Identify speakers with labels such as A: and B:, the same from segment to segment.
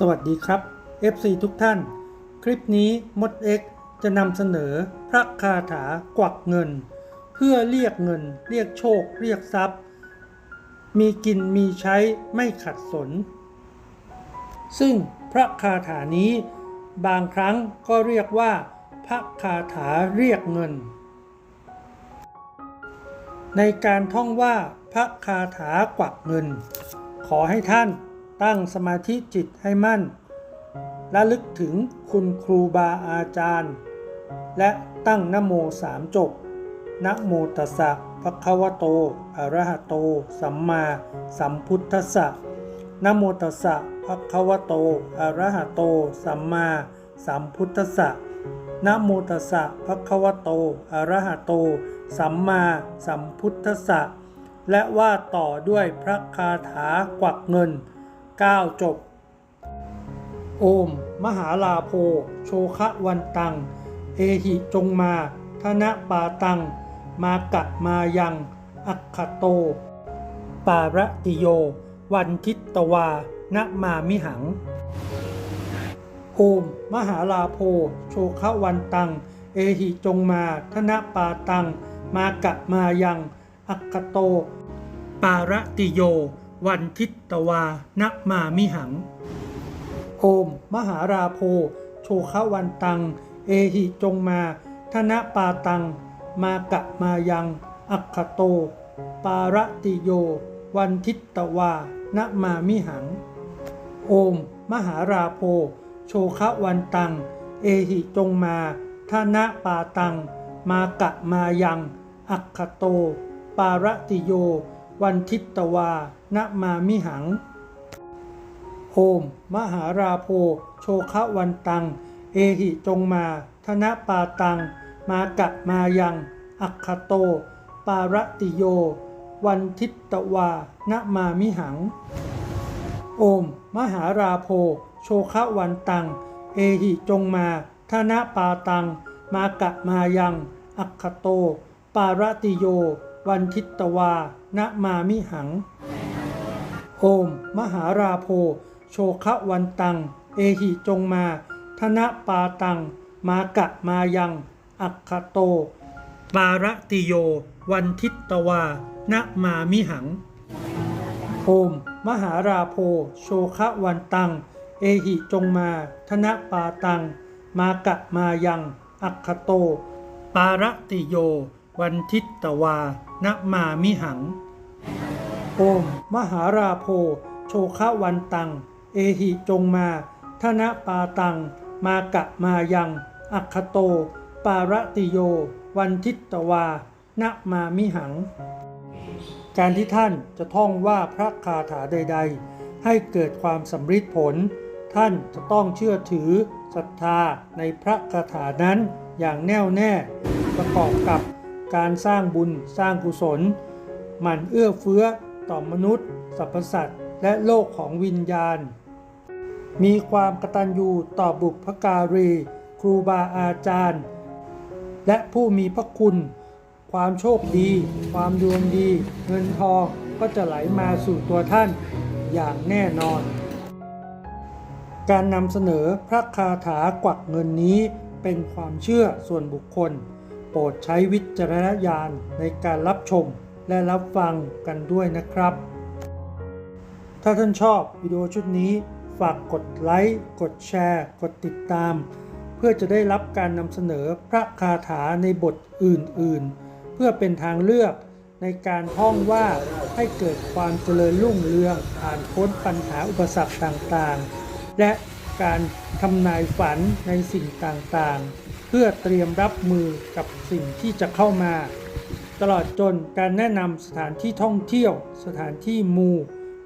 A: สวัสดีครับ FC ทุกท่าน คลิปนี้มด X จะนำเสนอพระคาถากวักเงิน เพื่อเรียกเงิน เรียกโชค เรียกทรัพย์ มีกินมีใช้ไม่ขัดสน ซึ่งพระคาถานี้บางครั้งก็เรียกว่า พระคาถาเรียกเงิน ในการท่องว่าพระคาถากวักเงิน ขอให้ท่าน ตั้งสมาธิจิตให้มั่น และลึกถึงคุณครูบาอาจารย์ และตั้งนโมสามจบนะโมตัสสะภะคะวะโตอะระหะโต สัมมาสัมพุทธัสสะนะโมตัสสะภะคะวะโตอะระหะโต สัมมาสัมพุทธัสสะนะโมตัสสะภะคะวะโตอะระหะโต สัมมาสัมพุทธัสสะและว่าต่อด้วยพระคาถากวักเงิน 9 จบ โอม มหาลาโพ โชคะวันตัง เอหิจงมา ธนะปาตัง มากะมายัง อัคคโต ปาระติโย วันทิตตวานะมามิหัง โอม มหาลาโพ โชคะวันตัง เอหิจงมา ธนะปาตัง มากะมายัง อัคคโต ปาระติโย วันทิตตวานะมามิหัง โอม มหาราโพโชควันตัง เอหิจงมา ธนะปาตัง มากะมายัง อัคคโต ปาระติโย วันทิตตวานะมามิหัง โอม มหาราโพโชควันตัง เอหิจงมาธนะปาตัง มากะมายัง อัคคโต ปาระติโย วันทิตตวานะมามิหัง โอม มหาราโพ โชคะวันตัง เอหิจงมา ธนะปาตัง มากะมายัง อัคคโต ปารติโย วันทิตตวานะมามิหัง โอม มหาราโพ โชคะวันตัง เอหิจงมา ธนะปาตัง มากะมายัง อัคคโต ปารติโย วันทิตตวานะมามิหัง โอม มหาราโพ โชคะวันตัง เอหิจงมา ธนะปาตัง มากะมายัง อัคคโต ปาระติโย วันทิตตวานะมามิหัง โอม มหาราโพ โชคะวันตัง เอหิจงมา ธนะปาตัง มากะมายัง อัคคโต ปาระติโย วันทิตตวานะมามิหัง โอม มหาราโพ โชคะวันตัง เอหิจงมาธนะปาตัง มากะมายัง อัคคโต ปาระติโย วันทิตตวานะมามิหัง การที่ท่านจะท่องว่าพระคาถาใด ๆ ให้เกิดความสำฤทธิ์ผล ท่านจะต้องเชื่อถือศรัทธาในพระคาถานั้นอย่างแน่วแน่ประกอบกับ การสร้างบุญสร้างกุศลหมั่นเอื้อเฟื้อต่อมนุษย์สรรพสัตว์และโลกของวิญญาณ มีความกตัญญูต่อบุพการี ครูบาอาจารย์ และผู้มีพระคุณ ความโชคดี ความดวงดี เงินทองก็จะไหลมาสู่ตัวท่านอย่างแน่นอน การนำเสนอพระคาถากวักเงินนี้เป็นความเชื่อส่วนบุคคล โปรดใช้วิจารณญาณในการรับชมและรับฟังกันด้วยนะครับ ถ้าท่านชอบวิดีโอชุดนี้ ฝากกดไลค์ กดแชร์ กดติดตาม เพื่อจะได้รับการนำเสนอพระคาถาในบทอื่นๆ เพื่อเป็นทางเลือกในการท่องว่าให้เกิดความเจริญรุ่งเรืองผ่านพ้นปัญหาอุปสรรคต่างๆ และการทำนายฝันในสิ่งต่างๆ เพื่อเตรียมรับมือกับสิ่งที่จะเข้ามา ตลอดจนการแนะนำสถานที่ท่องเที่ยว สถานที่มู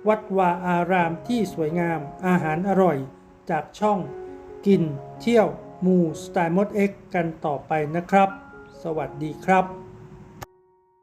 A: วัดวาอารามที่สวยงาม อาหารอร่อย จากช่อง กิน เที่ยว มูสไตล์มดเอ็กกันต่อไปนะครับ สวัสดีครับ